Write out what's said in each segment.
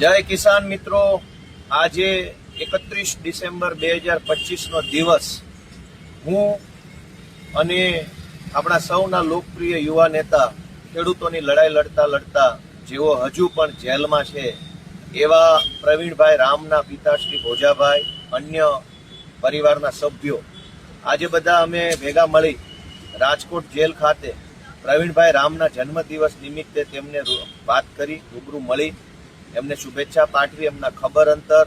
જય કિસાન મિત્રો. આજે એકત્રીસ ડિસેમ્બર બે હજાર પચીસનો દિવસ. હું અને આપણા સૌના લોકપ્રિય યુવા નેતા, ખેડૂતોની લડાઈ લડતા લડતા, જેઓ હજુ પણ જેલમાં છે, એવા પ્રવીણભાઈ રામના પિતાશ્રી ભોજાભાઈ, અન્ય પરિવારના સભ્યો. આજે બધા અમે ભેગા મળી રાજકોટ જેલ ખાતે પ્રવીણભાઈ રામના જન્મદિવસ નિમિત્તે તેમને વાત કરી, રૂબરૂ મળી. એમને શુભેચ્છા પાઠવી, એમના ખબર અંતર,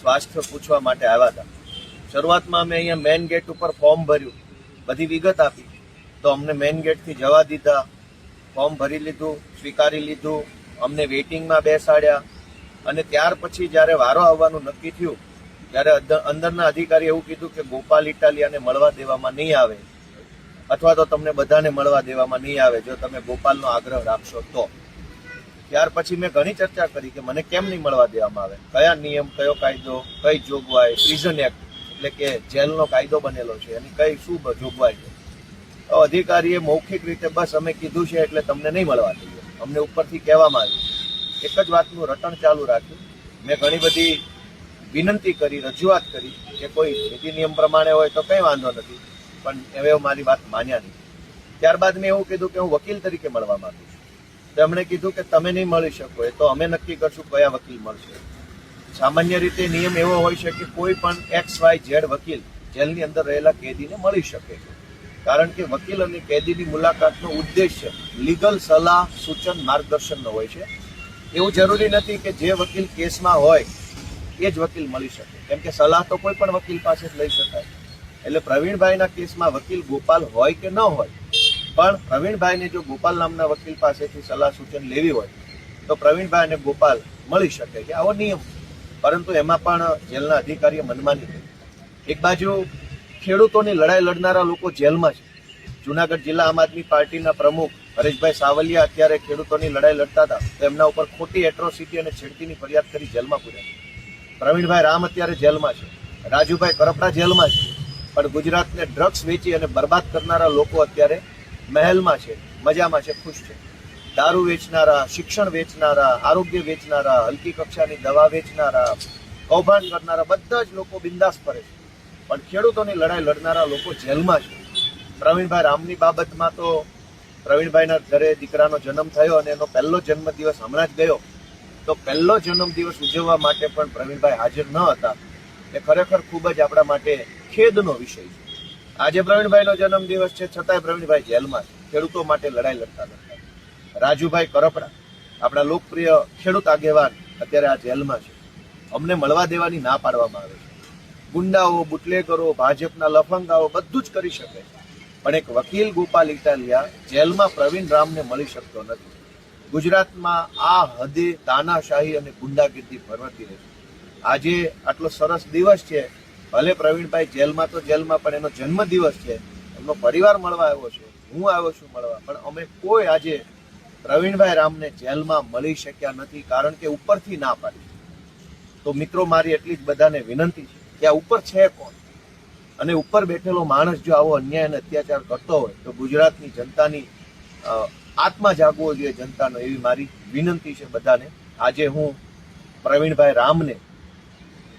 સ્વાસ્થ્ય પૂછવા માટે આવ્યા હતા. શરૂઆતમાં અમે અહીંયા મેઇન ગેટ ઉપર ફોર્મ ભર્યું, બધી વિગત આપી. તો અમને મેઇન ગેટથી જવા દીધા, ફોર્મ ભરી લીધું, સ્વીકારી લીધું, અમને વેઇટિંગમાં બેસાડ્યા. અને ત્યાર પછી જ્યારે વારો આવવાનું નક્કી થયું, ત્યારે અંદરના અધિકારી એવું કીધું કે ગોપાલ ઇટાલિયાને મળવા દેવામાં નહીં આવે. અથવા તો તમને બધાને મળવા દેવામાં નહીં આવે, જો તમે ગોપાલનો આગ્રહ રાખશો તો. ત્યાર પછી મેં ઘણી ચર્ચા કરી કે મને કેમ નહીં મળવા દેવામાં આવે? કયા નિયમ, કયો કાયદો, કઈ જોગવાઈ? પ્રિઝન એક્ટ એટલે કે જેલનો કાયદો બનેલો છે. એની કઈ શું જોગવાઈ છે? તો અધિકારીએ મૌખિક રીતે બસ અમે કીધું છે એટલે તમને નહીં મળવા દઈએ. અમને ઉપરથી કહેવામાં આવ્યું એક જ વાતનું રટણ ચાલુ રાખ્યું. મેં ઘણી બધી વિનંતી કરી, રજૂઆત કરી કે કોઈ નીતિ નિયમ પ્રમાણે હોય તો કંઈ વાંધો નથી. પણ હવે મારી વાત માન્યા નહીં. ત્યારબાદ મેં એવું કીધું કે હું વકીલ તરીકે મળવા માંગુ છું તો એમણે કીધું કે તમે નહીં મળી શકો. એ તો અમે નક્કી કરશું કયા વકીલ મળશે. સામાન્ય રીતે નિયમ એવો હોય છે કે કોઈ પણ એક્સ વાય ઝેડ વકીલ જેલની અંદર રહેલા કેદીને મળી શકે છે. કારણ કે વકીલ અને કેદીની મુલાકાતનો ઉદ્દેશ્ય લીગલ સલાહ, સૂચન, માર્ગદર્શનનો હોય છે. એવું જરૂરી નથી કે જે વકીલ કેસમાં હોય એ જ વકીલ મળી શકે. કેમ કે સલાહ તો કોઈ પણ વકીલ પાસે જ લઈ શકાય. એટલે પ્રવીણભાઈના કેસમાં વકીલ ગોપાલ હોય કે ન હોય પણ પ્રવીણભાઈને જો ગોપાલ નામના વકીલ પાસેથી સલાહ સૂચન લેવી હોય, તો પ્રવીણભાઈ અને ગોપાલ મળી શકે છે. આવો નિયમ પરંતુ એમાં પણ જેલના અધિકારીએ મનમાની કરી. એક બાજુ ખેડૂતોની લડાઈ લડનારા લોકો જેલમાં છે. જુનાગઢ જિલ્લા આમ આદમી પાર્ટીના પ્રમુખ હરેશભાઈ સાવલિયા અત્યારે ખેડૂતોની લડાઈ લડતા હતા. તો એમના ઉપર ખોટી એટ્રોસિટી અને છેડતીની ફરિયાદ કરી જેલમાં પૂર્યા પ્રવીણભાઈ રામ અત્યારે જેલમાં છે. રાજુભાઈ કરપડા જેલમાં છે. પણ ગુજરાતને ડ્રગ્સ વેચી અને બરબાદ કરનારા લોકો અત્યારે મહેલમાં છે, મજામાં છે, ખુશ છે. દારૂ વેચનારા, શિક્ષણ વેચનારા, આરોગ્ય વેચનારા, હલકી કક્ષાની દવા વેચનારા, કૌભાંડ કરનારા બધા જ લોકો બિંદાસ ફરે છે. પણ ખેડૂતોની લડાઈ લડનારા લોકો જેલમાં છે. પ્રવીણભાઈ રામની બાબતમાં તો પ્રવીણભાઈના ઘરે દીકરાનો જન્મ થયો અને એનો પહેલો જન્મદિવસ હમણાં જ ગયો. તો પહેલો જન્મદિવસ ઉજવવા માટે પણ પ્રવીણભાઈ હાજર ન હતા. એ ખરેખર ખૂબ જ આપણા માટે ખેદનો વિષય છે. આજે પ્રવીણભાઈનો જન્મદિવસ છે, છતાંય પ્રવીણભાઈ જેલમાં ખેડૂતો માટે લડાઈ લડતા લડતા રાજુભાઈ કરપડા, આપણા લોકપ્રિય ખેડૂત આગેવાન, અત્યારે આ જેલમાં છે. અમને મળવા દેવાની ના પાડવામાં આવે છે. ગુંડાઓ, બુટલેગરો, ભાજપના લફંગાઓ બધું જ કરી શકે. પણ એક વકીલ ગોપાલ ઇટાલિયા જેલમાં પ્રવીણ રામને મળી શકતો નથી. ગુજરાતમાં આ હદે તાનાશાહી અને ગુંડાગીર્દી ભરવતી રહી આજે આટલો સરસ દિવસ છે ભલે પ્રવીણભાઈ જેલમાં તો જેલમાં, પણ એનો જન્મદિવસ છે. એમનો પરિવાર મળવા આવ્યો છે. હું આવ્યો છું મળવા. પણ અમે કોઈ આજે પ્રવીણભાઈ રામને જેલમાં મળી શક્યા નથી, કારણ કે ઉપરથી ના પાડી. તો મિત્રો, મારી એટલી જ બધાને વિનંતી છે કે આ ઉપર છે કોણ? અને ઉપર બેઠેલો માણસ જો આવો અન્યાય અને અત્યાચાર કરતો હોય, તો ગુજરાતની જનતાની આત્મા જાગવો જોઈએ જનતાનો એવી મારી વિનંતી છે બધાને. આજે હું પ્રવીણભાઈ રામને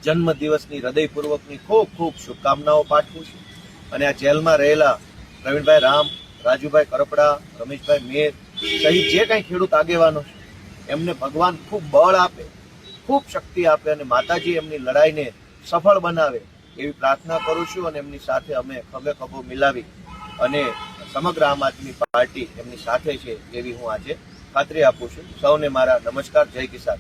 જન્મ દિવસની હૃદયપૂર્વકની ખૂબ ખૂબ શુભકામનાઓ પાઠવું છું. અને આ જેલમાં રહેલા પ્રવીણભાઈ રામ, રાજુભાઈ કરપડા, રમેશભાઈ મેર સહિત જે કાંઈ ખેડૂત આગેવાનો છે, એમને ભગવાન ખૂબ બળ આપે, ખૂબ શક્તિ આપે અને માતાજી એમની લડાઈને સફળ બનાવે એવી પ્રાર્થના કરું છું અને એમની સાથે અમે ખભે ખભો મિલાવી અને સમગ્ર આમ આદમી પાર્ટી એમની સાથે છે એવી હું આજે ખાતરી આપું છું. સૌને મારા નમસ્કાર. જય કિસાન.